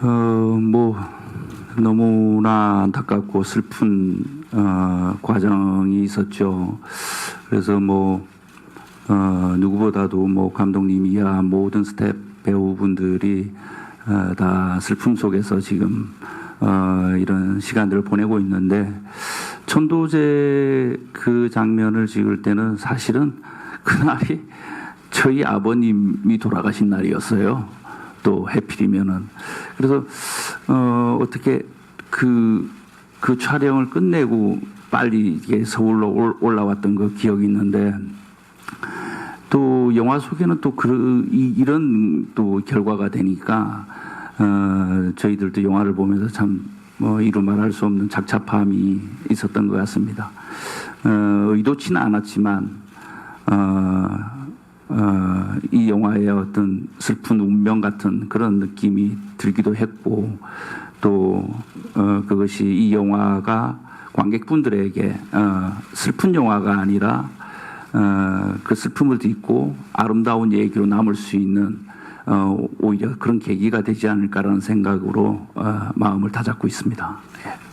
어, 뭐 너무나 안타깝고 슬픈 어, 과정이 있었죠. 그래서 뭐 어, 누구보다도 뭐 감독님이야 모든 스텝 배우분들이 어, 다 슬픔 속에서 지금 어, 이런 시간들을 보내고 있는데 천도제 그 장면을 찍을 때는 사실은 그날이 저희 아버님이 돌아가신 날이었어요. 또 해필이면은 그래서 어 어떻게 그 그 촬영을 끝내고 빨리 이게 서울로 올- 올라왔던 그 기억이 있는데 또 영화 속에는 또 그 이런 또 결과가 되니까 어 저희들도 영화를 보면서 참 뭐 이루 말할 수 없는 착잡함이 있었던 것 같습니다. 어 의도치는 않았지만 어, 어, 이 영화의 어떤 슬픈 운명 같은 그런 느낌이 들기도 했고 또 어, 그것이 이 영화가 관객분들에게 어, 슬픈 영화가 아니라 어, 그 슬픔을 딛고 아름다운 얘기로 남을 수 있는 어, 오히려 그런 계기가 되지 않을까라는 생각으로 어, 마음을 다잡고 있습니다. 예.